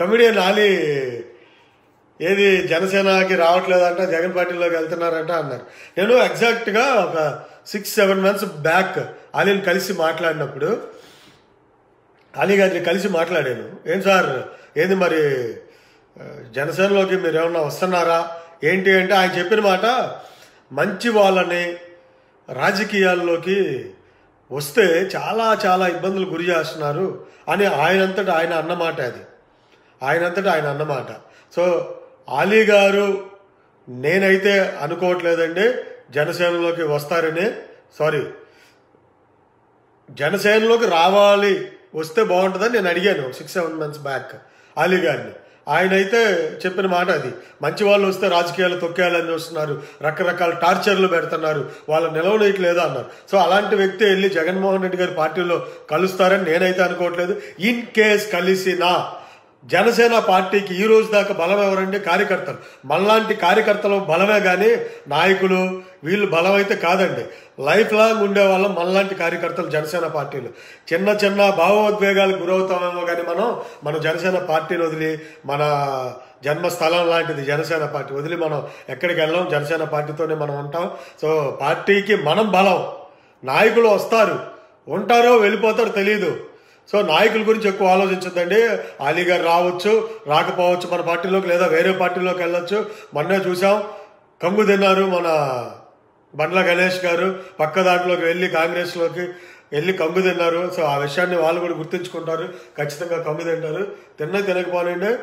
Comedian Ali ఏది జనసేనకి రావట్లేదంట జగన్ పార్టీలోకి వెళ్తున్నారంట అన్నారు. నేను ఎగ్జాక్ట్గా ఒక సిక్స్ సెవెన్ మంత్స్ బ్యాక్ అలీని కలిసి మాట్లాడినప్పుడు అలీ గారిని కలిసి మాట్లాడాను. ఏం సార్ ఏంది మరి జనసేనలోకి మీరు ఏమన్నా వస్తున్నారా? ఏంటి అంటే ఆయన చెప్పిన మాట మంచి వాళ్ళని రాజకీయాల్లోకి వస్తే చాలా చాలా ఇబ్బందులు గురి చేస్తున్నారు అని ఆయనంతటా ఆయన అన్నమాట అది. ఆయనంతటా ఆయన అన్నమాట. సో ఆలీ గారు నేనైతే అనుకోవట్లేదండి జనసేనలోకి వస్తారని. సారీ జనసేనలోకి రావాలి వస్తే బాగుంటుందని నేను అడిగాను six seven months back Ali గారిని. ఆయన అయితే చెప్పిన మాట అది మంచి వాళ్ళు వస్తే రాజకీయాలు తొక్కేయాలని వస్తున్నారు రకరకాల టార్చర్లు పెడుతున్నారు వాళ్ళ నిలవనేయట్లేదు అన్నారు. సో అలాంటి వ్యక్తి వెళ్ళి జగన్మోహన్ రెడ్డి గారి పార్టీలో కలుస్తారని నేనైతే అనుకోవట్లేదు. ఇన్ కేస్ కలిసినా జనసేన పార్టీకి ఈ రోజు దాకా బలం ఎవరంటే కార్యకర్తలు. మనలాంటి కార్యకర్తలు బలమే కానీ నాయకులు వీళ్ళు బలం అయితే కాదండి. లైఫ్ లాంగ్ ఉండే వాళ్ళం మనలాంటి కార్యకర్తలు జనసేన పార్టీలు. చిన్న చిన్న భావోద్వేగాలకు గురవుతామేమో కానీ మనం మన జనసేన పార్టీని వదిలి మన జన్మస్థలం లాంటిది జనసేన పార్టీ వదిలి మనం ఎక్కడికి వెళ్ళాం? జనసేన పార్టీతోనే మనం ఉంటాం. సో పార్టీకి మనం బలం. నాయకులు వస్తారు. ఉంటారో వెళ్ళిపోతారో తెలియదు సో నాయకుల గురించి ఎక్కువ ఆలోచించద్దండి. అలీ గారు రావచ్చు రాకపోవచ్చు మన పార్టీలోకి లేదా వేరే పార్టీలోకి వెళ్ళొచ్చు. మొన్నే చూసాం కంగు తిన్నారు మన బండ్ల గణేష్ గారు. పక్క దాంట్లోకి వెళ్ళి కాంగ్రెస్లోకి వెళ్ళి కంగు తిన్నారు. సో ఆ విషయాన్ని వాళ్ళు కూడా గుర్తుంచుకుంటారు. ఖచ్చితంగా కంగు తింటారు. తిన్న తినకపోనండి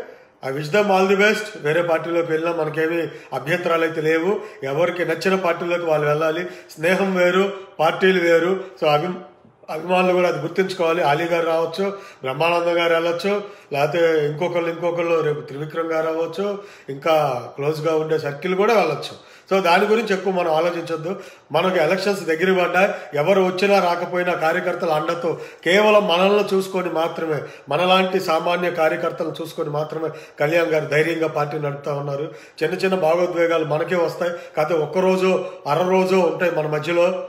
I wish them all the best వేరే పార్టీలోకి వెళ్ళినా మనకేమీ అభ్యంతరాలు అయితే లేవు. ఎవరికి నచ్చిన పార్టీలోకి వాళ్ళు వెళ్ళాలి. స్నేహం వేరు పార్టీలు వేరు. సో అభి అభిమానులు కూడా అది గుర్తుంచుకోవాలి. అలీ గారు రావచ్చు బ్రహ్మానందం గారు వెళ్ళొచ్చు లేకపోతే ఇంకొకళ్ళు ఇంకొకళ్ళు రేపు త్రివిక్రమ్ గారు అవ్వచ్చు ఇంకా క్లోజ్గా ఉండే సర్కిల్ కూడా వెళ్ళొచ్చు. సో దాని గురించి ఎక్కువ మనం ఆలోచించొద్దు. మనకు ఎలక్షన్స్ దగ్గర పడ్డాయి. ఎవరు వచ్చినా రాకపోయినా కార్యకర్తల అండతో కేవలం మనల్ని చూసుకొని మాత్రమే మనలాంటి సామాన్య కార్యకర్తలను చూసుకొని మాత్రమే కళ్యాణ్ గారు ధైర్యంగా పార్టీ నడుపుతా ఉన్నారు. చిన్న చిన్న భావోద్వేగాలు మనకే వస్తాయి. కాకపోతే ఒక్కరోజు అర రోజు ఉంటాయి మన మధ్యలో.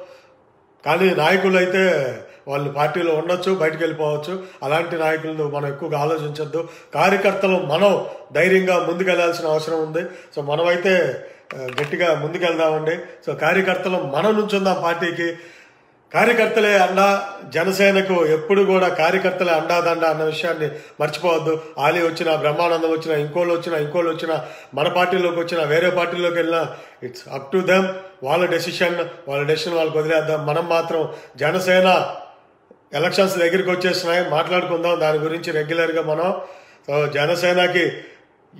కానీ నాయకులు అయితే వాళ్ళు పార్టీలో ఉండొచ్చు బయటకు వెళ్ళిపోవచ్చు. అలాంటి నాయకులను మనం ఎక్కువగా ఆలోచించద్దు. కార్యకర్తలు మనం ధైర్యంగా ముందుకెళ్ళాల్సిన అవసరం ఉంది. సో మనమైతే గట్టిగా ముందుకెళ్దామండి. సో కార్యకర్తలు మనం నుంచుందాం పార్టీకి కార్యకర్తలే అండా జనసేనకు ఎప్పుడు కూడా కార్యకర్తలే అండాదండ అన్న విషయాన్ని మర్చిపోవద్దు. ఆలీ వచ్చిన బ్రహ్మానందం వచ్చినా ఇంకోళ్ళు వచ్చిన ఇంకోళ్ళు వచ్చినా మన పార్టీలోకి వచ్చిన వేరే పార్టీలోకి వెళ్ళినా ఇట్స్ అప్ టు దెమ్ వాళ్ళ డెసిషన్ వాళ్ళ డెసిషన్ వాళ్ళకి వదిలేద్దాం. మనం మాత్రం జనసేన ఎలక్షన్స్ దగ్గరికి వచ్చేస్తున్నాయి మాట్లాడుకుందాం. దాని గురించి రెగ్యులర్గా మనం సో జనసేనకి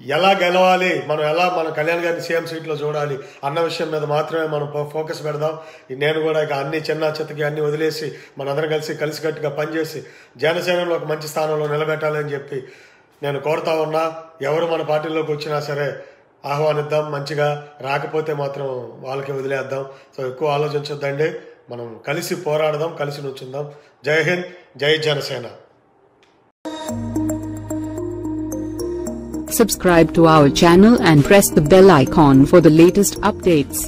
ఎలా గెలవాలి మనం ఎలా మన కళ్యాణ్ గారిని సీఎం సీట్లో చూడాలి అన్న విషయం మీద మాత్రమే మనం ఫోకస్ పెడదాం. నేను కూడా ఇక అన్ని చిన్న చిత్తకి అన్ని వదిలేసి మనందరం కలిసి కలిసికట్టుగా పనిచేసి జనసేనలో ఒక మంచి స్థానంలో నిలబెట్టాలని చెప్పి నేను కోరుతా ఉన్నా. ఎవరు మన పార్టీలోకి వచ్చినా సరే ఆహ్వానిద్దాం. మంచిగా రాకపోతే మాత్రం వాళ్ళకి వదిలేద్దాం. సో ఎక్కువ ఆలోచించొద్దండి. మనం కలిసి పోరాడదాం కలిసి నుంచుందాం జై హింద్ జై Janasena Subscribe to our channel and press the bell icon for the latest updates.